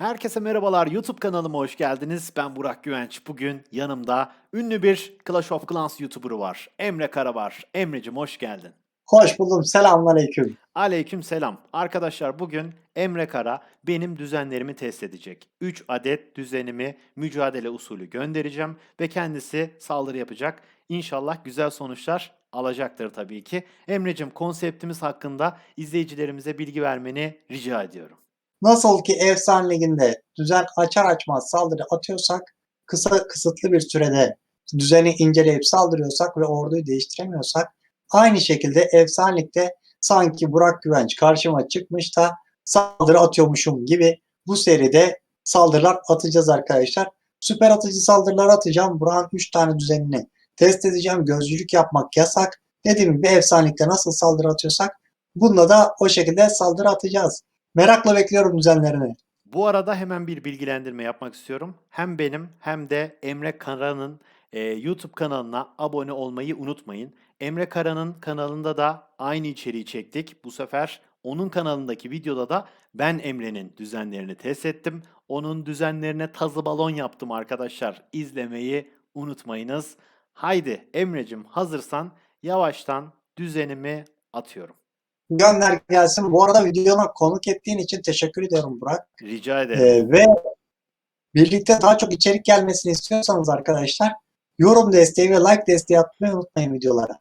Herkese merhabalar. YouTube kanalıma hoş geldiniz. Ben Burak Güvenç. Bugün yanımda ünlü bir Clash of Clans YouTuber'ı var. Emre Kara var. Emre'cim hoş geldin. Hoş buldum. Selamünaleyküm. Aleyküm selam. Arkadaşlar bugün Emre Kara benim düzenlerimi test edecek. 3 adet düzenimi mücadele usulü göndereceğim ve kendisi saldırı yapacak. İnşallah güzel sonuçlar alacaktır tabii ki. Emre'cim konseptimiz hakkında izleyicilerimize bilgi vermeni rica ediyorum. Nasıl ki Efsane Ligi'nde düzen açar açmaz saldırı atıyorsak, kısa kısıtlı bir sürede düzeni inceleyip saldırıyorsak ve orduyu değiştiremiyorsak, aynı şekilde Efsane Lig'de sanki Burak Güvenç karşıma çıkmış da saldırı atıyormuşum gibi bu seride saldırılar atacağız arkadaşlar. Süper atıcı saldırılar atacağım. Burak'ın 3 tane düzenini test edeceğim. Gözcülük yapmak yasak. Dediğim gibi Efsanelik'te nasıl saldırı atıyorsak bununla da o şekilde saldırı atacağız. Merakla bekliyorum düzenlerini. Bu arada hemen bir bilgilendirme yapmak istiyorum. Hem benim hem de Emre Kara'nın e, YouTube kanalına abone olmayı unutmayın. Emre Kara'nın kanalında da aynı içeriği çektik. Bu sefer onun kanalındaki videoda da ben Emre'nin düzenlerini test ettim. Onun düzenlerine tazı balon yaptım arkadaşlar. İzlemeyi unutmayınız. Haydi Emre'cim hazırsan yavaştan düzenimi atıyorum. Gönder gelsin. Bu arada videona konuk ettiğin için teşekkür ediyorum Burak. Rica ederim. Ee, ve birlikte daha çok içerik gelmesini istiyorsanız arkadaşlar yorum desteği ve like desteği atmayı unutmayın videolara.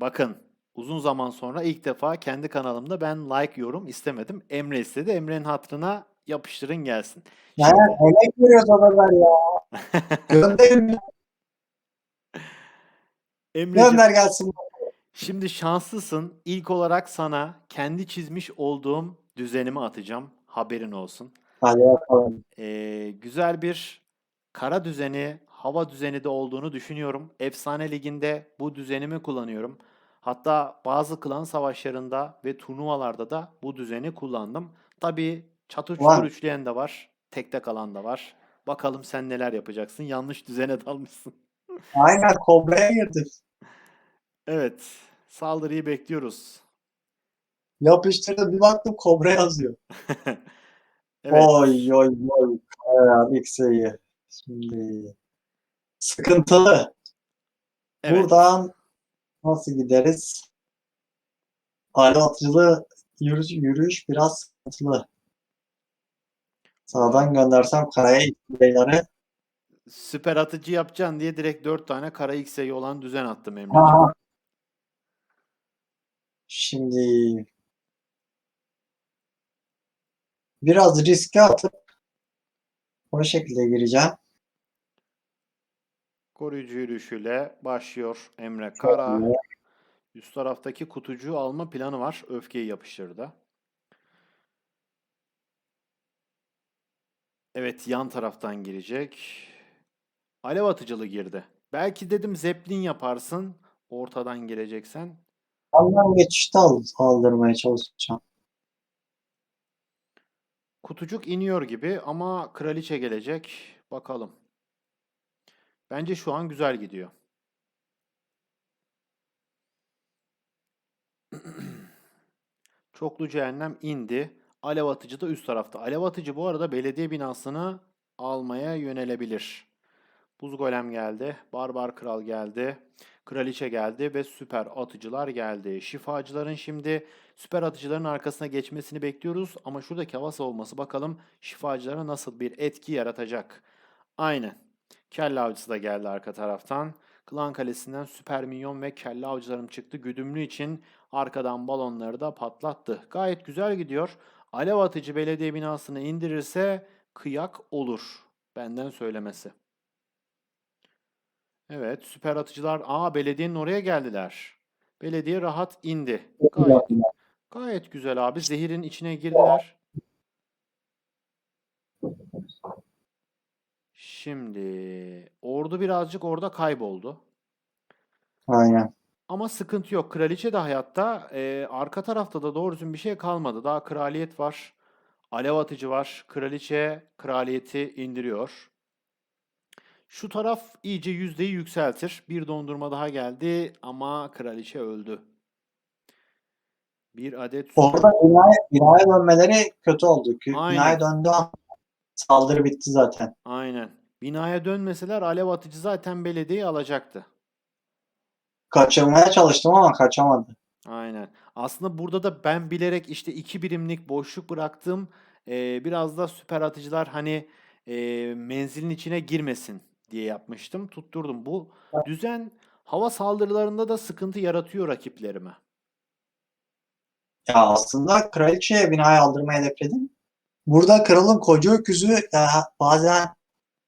Bakın uzun zaman sonra ilk defa kendi kanalımda ben like yorum istemedim. Emre istedi. Emre'nin hatırına yapıştırın gelsin. Yani emek veriyoruz adamlar ya. Gönderin. Emre'cim Gönder gelsin. Şimdi şanslısın. İlk olarak sana kendi çizmiş olduğum düzenimi atacağım. Haberin olsun. Hadi bakalım. Ee, güzel bir kara düzeni, hava düzeni de olduğunu düşünüyorum. Efsane Ligi'nde bu düzenimi kullanıyorum. Hatta bazı klan savaşlarında ve turnuvalarda da bu düzeni kullandım. Tabii çatır çutur üçleyen de var, tekte kalan da var. Bakalım sen neler yapacaksın. Yanlış düzene dalmışsın. Aynen Kobra'ya girdi. Evet, saldırıyı bekliyoruz. Yapıştırdı bir baktım Kobra yazıyor. Evet, Oy oy oy. Kaya X'yi. Şimdi sıkıntılı. evet. Buradan nasıl gideriz? Alo atıcılı yürüyüş, yürüyüş biraz sıkıntılı. Sağdan göndersem karaya itmeleri. Süper atıcı yapacaksın diye direkt 4 tane kara X'e olan düzen attım Emre'ciğim. Şimdi biraz riske atıp o şekilde gireceğim. Koruyucu yürüyüşüyle başlıyor Emre Kara. Üst taraftaki kutucuğu alma planı var. Öfkeyi yapıştırdı. Evet yan taraftan girecek. Alev atıcılı girdi. Belki dedim zeplin yaparsın. Ortadan gireceksen. Ondan geçişte al, aldırmaya çalışacağım. Kutucuk iniyor gibi ama kraliçe gelecek. Bakalım. Bence şu an güzel gidiyor. Çoklu cehennem indi. Alev atıcı da üst tarafta. Alev atıcı bu arada belediye binasını almaya yönelebilir. Buz golem geldi. Barbar kral geldi. Kraliçe geldi ve süper atıcılar geldi. Şifacıların şimdi süper atıcıların arkasına geçmesini bekliyoruz. Ama şuradaki hava savunması bakalım şifacılara nasıl bir etki yaratacak. Aynen. Kelle avcısı da geldi arka taraftan. Klan Kalesi'nden süper minyon ve kelle avcılarım çıktı. Güdümlü için arkadan balonları da patlattı. Gayet güzel gidiyor. Alev atıcı belediye binasını indirirse kıyak olur. Benden söylemesi. Evet, süper atıcılar. Aa, belediyenin oraya geldiler. Belediye rahat indi. Gayet, gayet güzel abi. Zehirin içine girdiler. Şimdi ordu birazcık orada kayboldu. Aynen. Ama sıkıntı yok. Kraliçe de hayatta. Ee, arka tarafta da doğru düzgün bir şey kalmadı. Daha kraliyet var. Alev atıcı var. Kraliçe kraliyeti indiriyor. Şu taraf iyice yüzdeyi yükseltir. Bir dondurma daha geldi ama kraliçe öldü. Bir adet süper- Orada binaya, binaya dönmeleri kötü oldu. Aynen. Binaya döndü Saldırı bitti zaten. Aynen. Binaya dönmeseler alev atıcı zaten belediyeyi alacaktı. Kaçırmaya çalıştım ama kaçamadı. Aynen. Aslında burada da ben bilerek işte iki birimlik boşluk bıraktım. Ee, biraz da süper atıcılar hani e, menzilin içine girmesin diye yapmıştım. Tutturdum. Bu düzen hava saldırılarında da sıkıntı yaratıyor rakiplerime. Ya aslında kraliçeye binayı aldırmayı hedefledim. Burada kralın koca öküzü ya bazen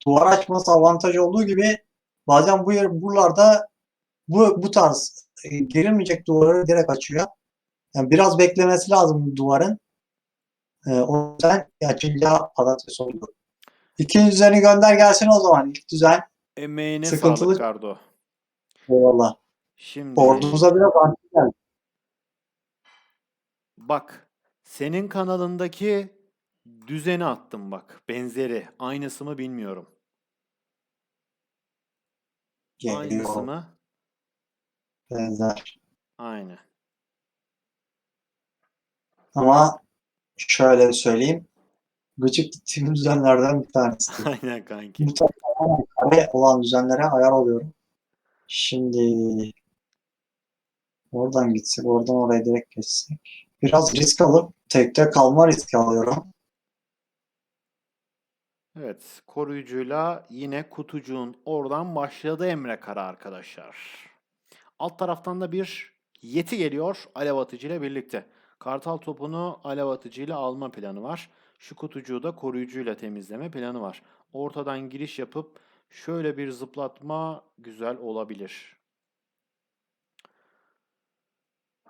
duvar açması avantaj olduğu gibi bazen bu yer buralarda bu bu tarz e, girilmeyecek duvarı direkt açıyor. Yani biraz beklemesi lazım duvarın. E, o yüzden açınca patates oldu. İkinci düzeni gönder gelsin o zaman. İlk düzen Emeğine Sıkıntılı- sağlık Kardo. eyvallah. Şimdi Ordumuza biraz geldi. bak senin kanalındaki düzeni attım bak. Benzeri. Aynısı mı bilmiyorum. Aynısı Geliyor. mı? Benzer. Aynı. Ama şöyle söyleyeyim. Gıcık gittiğim düzenlerden bir tanesi. Aynen kanki. Kare olan düzenlere ayar oluyorum. Şimdi oradan gitsek, oradan oraya direkt geçsek. Biraz risk alıp tekte kalma riski alıyorum. Evet, koruyucuyla yine kutucuğun oradan başladı Emre Kara arkadaşlar. Alt taraftan da bir yeti geliyor alev atıcı ile birlikte. Kartal topunu alev atıcı ile alma planı var. Şu kutucuğu da koruyucuyla temizleme planı var. Ortadan giriş yapıp şöyle bir zıplatma güzel olabilir.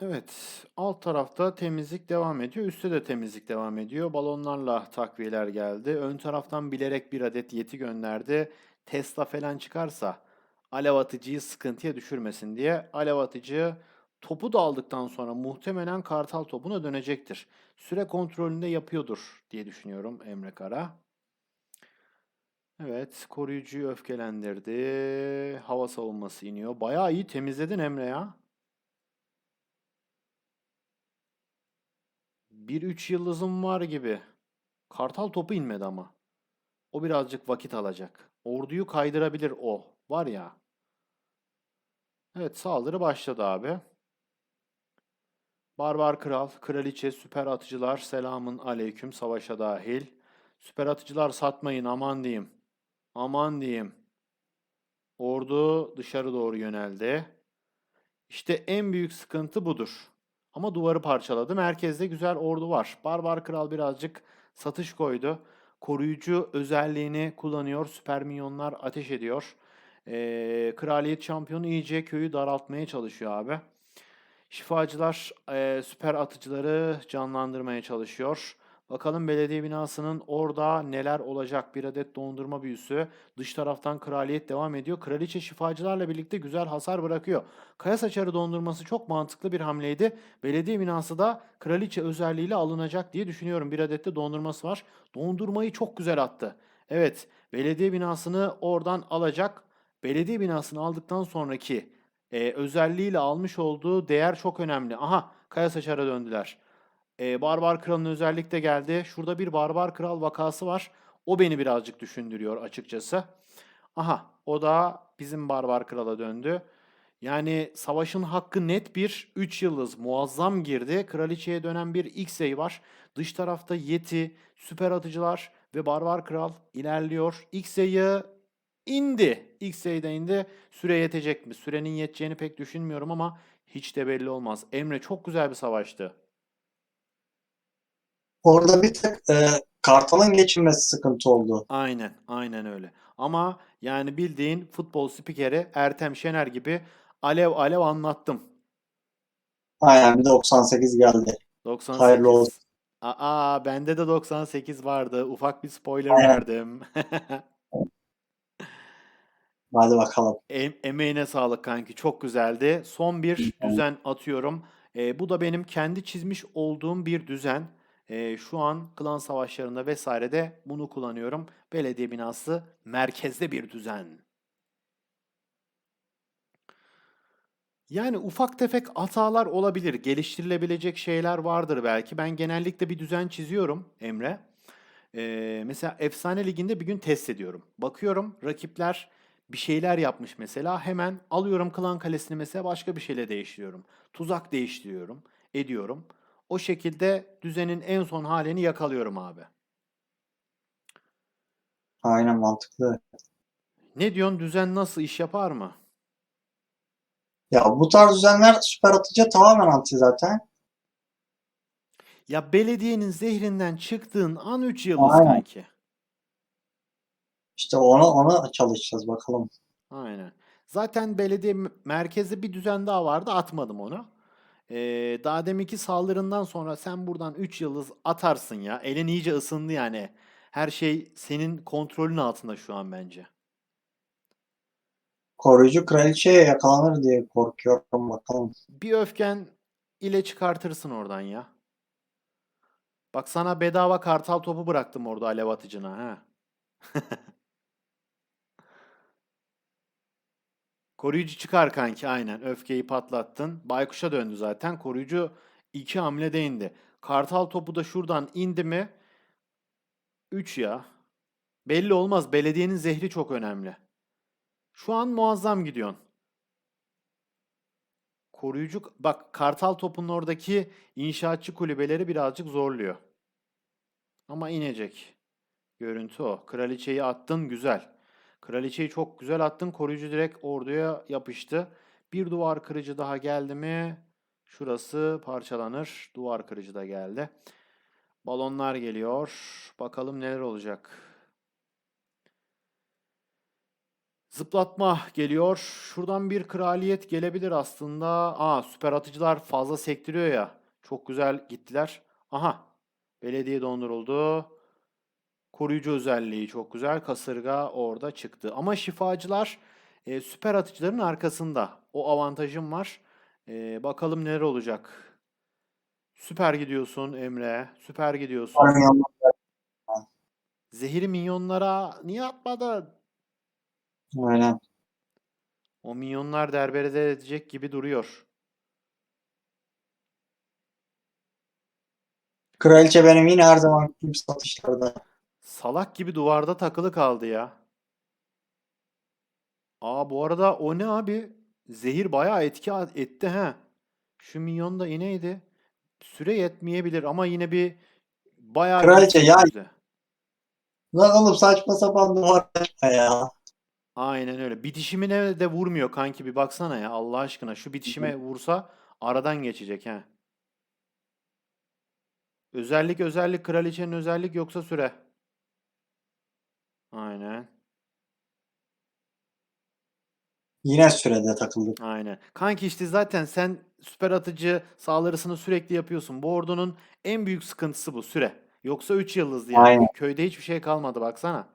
Evet, alt tarafta temizlik devam ediyor. Üstte de temizlik devam ediyor. Balonlarla takviyeler geldi. Ön taraftan bilerek bir adet yeti gönderdi. Tesla falan çıkarsa alev atıcıyı sıkıntıya düşürmesin diye alev atıcı topu da aldıktan sonra muhtemelen kartal topuna dönecektir. Süre kontrolünde yapıyordur diye düşünüyorum Emre Kara. Evet, koruyucuyu öfkelendirdi. Hava savunması iniyor. Bayağı iyi temizledin Emre ya. Bir üç yıldızım var gibi. Kartal topu inmedi ama. O birazcık vakit alacak. Orduyu kaydırabilir o. Var ya. Evet saldırı başladı abi. Barbar kral, kraliçe, süper atıcılar selamın aleyküm savaşa dahil. Süper atıcılar satmayın aman diyeyim. Aman diyeyim. Ordu dışarı doğru yöneldi. İşte en büyük sıkıntı budur. Ama duvarı parçaladı. Merkezde güzel ordu var. Barbar Kral birazcık satış koydu. Koruyucu özelliğini kullanıyor. Süper minyonlar ateş ediyor. Ee, Kraliyet şampiyonu iyice köyü daraltmaya çalışıyor abi. Şifacılar e, süper atıcıları canlandırmaya çalışıyor. Bakalım belediye binasının orada neler olacak? Bir adet dondurma büyüsü. Dış taraftan kraliyet devam ediyor. Kraliçe şifacılarla birlikte güzel hasar bırakıyor. Kaya saçarı dondurması çok mantıklı bir hamleydi. Belediye binası da kraliçe özelliğiyle alınacak diye düşünüyorum. Bir adet de dondurması var. Dondurmayı çok güzel attı. Evet, belediye binasını oradan alacak. Belediye binasını aldıktan sonraki e, özelliğiyle almış olduğu değer çok önemli. Aha, kaya saçara döndüler. E, Barbar Kral'ın özellik de geldi. Şurada bir Barbar Kral vakası var. O beni birazcık düşündürüyor açıkçası. Aha, o da bizim Barbar Kral'a döndü. Yani savaşın hakkı net bir 3 yıldız muazzam girdi. Kraliçeye dönen bir X-Ray var. Dış tarafta Yeti, süper atıcılar ve Barbar Kral ilerliyor. X-Ray'ı indi. X-Ray'de indi. Süre yetecek mi? Sürenin yeteceğini pek düşünmüyorum ama hiç de belli olmaz. Emre çok güzel bir savaştı. Orada bir tık e, Kartal'ın geçilmesi sıkıntı oldu. Aynen, aynen öyle. Ama yani bildiğin futbol spikeri Ertem Şener gibi alev alev anlattım. Aynen bir 98 geldi. 98. Hayırlı olsun. Aa, bende de 98 vardı. Ufak bir spoiler Aynen. verdim. Hadi bakalım. Em- emeğine sağlık kanki. Çok güzeldi. Son bir düzen atıyorum. Ee, bu da benim kendi çizmiş olduğum bir düzen. Ee, şu an klan savaşlarında vesairede bunu kullanıyorum. Belediye binası merkezde bir düzen. Yani ufak tefek hatalar olabilir. Geliştirilebilecek şeyler vardır belki. Ben genellikle bir düzen çiziyorum Emre. Ee, mesela efsane liginde bir gün test ediyorum. Bakıyorum rakipler bir şeyler yapmış mesela. Hemen alıyorum klan kalesini mesela başka bir şeyle değiştiriyorum. Tuzak değiştiriyorum, ediyorum. O şekilde düzenin en son halini yakalıyorum abi. Aynen mantıklı. Ne diyorsun düzen nasıl iş yapar mı? Ya bu tarz düzenler süper atıcı tamamen anti zaten. Ya belediyenin zehrinden çıktığın an 3 yıldız Aynen. kanki. İşte onu ona çalışacağız bakalım. Aynen. Zaten belediye m- merkezde bir düzen daha vardı atmadım onu. Ee, daha deminki saldırından sonra sen buradan 3 yıldız atarsın ya. Elin iyice ısındı yani. Her şey senin kontrolün altında şu an bence. Koruyucu kraliçeye yakalanır diye korkuyorum bakalım. Bir öfken ile çıkartırsın oradan ya. Bak sana bedava kartal topu bıraktım orada alev atıcına ha. Koruyucu çıkar kanki aynen. Öfkeyi patlattın. Baykuş'a döndü zaten. Koruyucu iki hamlede indi. Kartal topu da şuradan indi mi? 3 ya. Belli olmaz. Belediyenin zehri çok önemli. Şu an muazzam gidiyorsun. Koruyucu bak Kartal topunun oradaki inşaatçı kulübeleri birazcık zorluyor. Ama inecek. Görüntü o. Kraliçeyi attın güzel. Kraliçeyi çok güzel attın. Koruyucu direkt orduya yapıştı. Bir duvar kırıcı daha geldi mi? Şurası parçalanır. Duvar kırıcı da geldi. Balonlar geliyor. Bakalım neler olacak. Zıplatma geliyor. Şuradan bir kraliyet gelebilir aslında. Aa süper atıcılar fazla sektiriyor ya. Çok güzel gittiler. Aha. Belediye donduruldu. Koruyucu özelliği çok güzel. Kasırga orada çıktı. Ama şifacılar e, süper atıcıların arkasında. O avantajım var. E, bakalım neler olacak. Süper gidiyorsun Emre. Süper gidiyorsun. Zehiri minyonlara niye atmadın? Aynen. O minyonlar derbeder edecek gibi duruyor. Kraliçe benim yine her zaman gibi satışlarda. Salak gibi duvarda takılı kaldı ya. Aa bu arada o ne abi? Zehir bayağı etki etti ha. Şu minyon da ineydi. Süre yetmeyebilir ama yine bir bayağı Kraliçe ya- bize. Lan oğlum saçma sapan açma ya. Aynen öyle. Bitişimine de vurmuyor kanki bir baksana ya Allah aşkına. Şu bitişime vursa aradan geçecek ha. Özellik özellik kraliçenin özellik yoksa süre. Aynen. Yine sürede takıldık. Aynen. Kanki işte zaten sen süper atıcı saldırısını sürekli yapıyorsun. Bu ordunun en büyük sıkıntısı bu süre. Yoksa 3 yıldızlı yani. Aynen. Köyde hiçbir şey kalmadı baksana.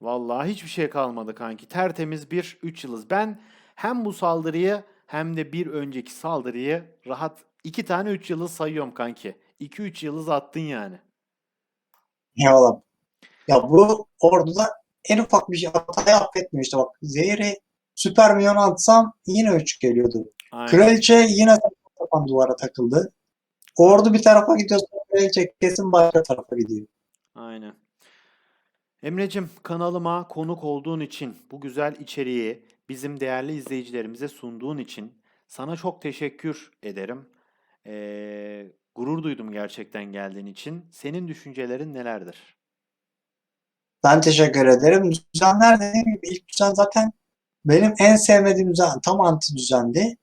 Vallahi hiçbir şey kalmadı kanki. Tertemiz bir 3 yıldız. Ben hem bu saldırıyı hem de bir önceki saldırıyı rahat iki tane 3 yıldız sayıyorum kanki. 2-3 yıldız attın yani. Eyvallah. Ya bu orduda en ufak bir şey hatayı affetmiyor işte bak. Zehri süper atsam yine 3 geliyordu. Aynen. Kraliçe yine sapan duvara takıldı. Ordu bir tarafa gidiyorsa kraliçe kesin başka tarafa gidiyor. Aynen. Emrecim kanalıma konuk olduğun için, bu güzel içeriği bizim değerli izleyicilerimize sunduğun için sana çok teşekkür ederim. Ee, gurur duydum gerçekten geldiğin için. Senin düşüncelerin nelerdir? Ben teşekkür ederim. Düzenler dediğim gibi ilk düzen zaten benim en sevmediğim düzen. Tam anti düzendi.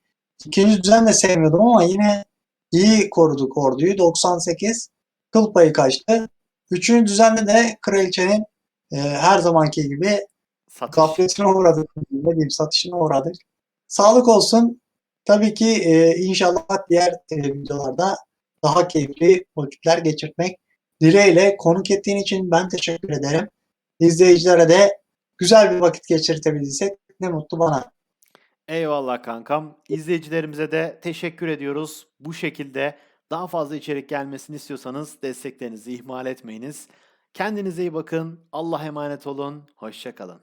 İkinci düzen de sevmiyordum ama yine iyi koruduk orduyu. 98 kıl payı kaçtı. Üçüncü düzende de kraliçenin e, her zamanki gibi Satış. gafletine uğradık. Ne diyeyim satışına uğradık. Sağlık olsun. Tabii ki e, inşallah diğer e, videolarda daha keyifli vakitler geçirmek dileğiyle konuk ettiğin için ben teşekkür ederim. İzleyicilere de güzel bir vakit geçirtebildiysek ne mutlu bana. Eyvallah kankam. İzleyicilerimize de teşekkür ediyoruz. Bu şekilde daha fazla içerik gelmesini istiyorsanız desteklerinizi ihmal etmeyiniz. Kendinize iyi bakın. Allah'a emanet olun. Hoşça kalın.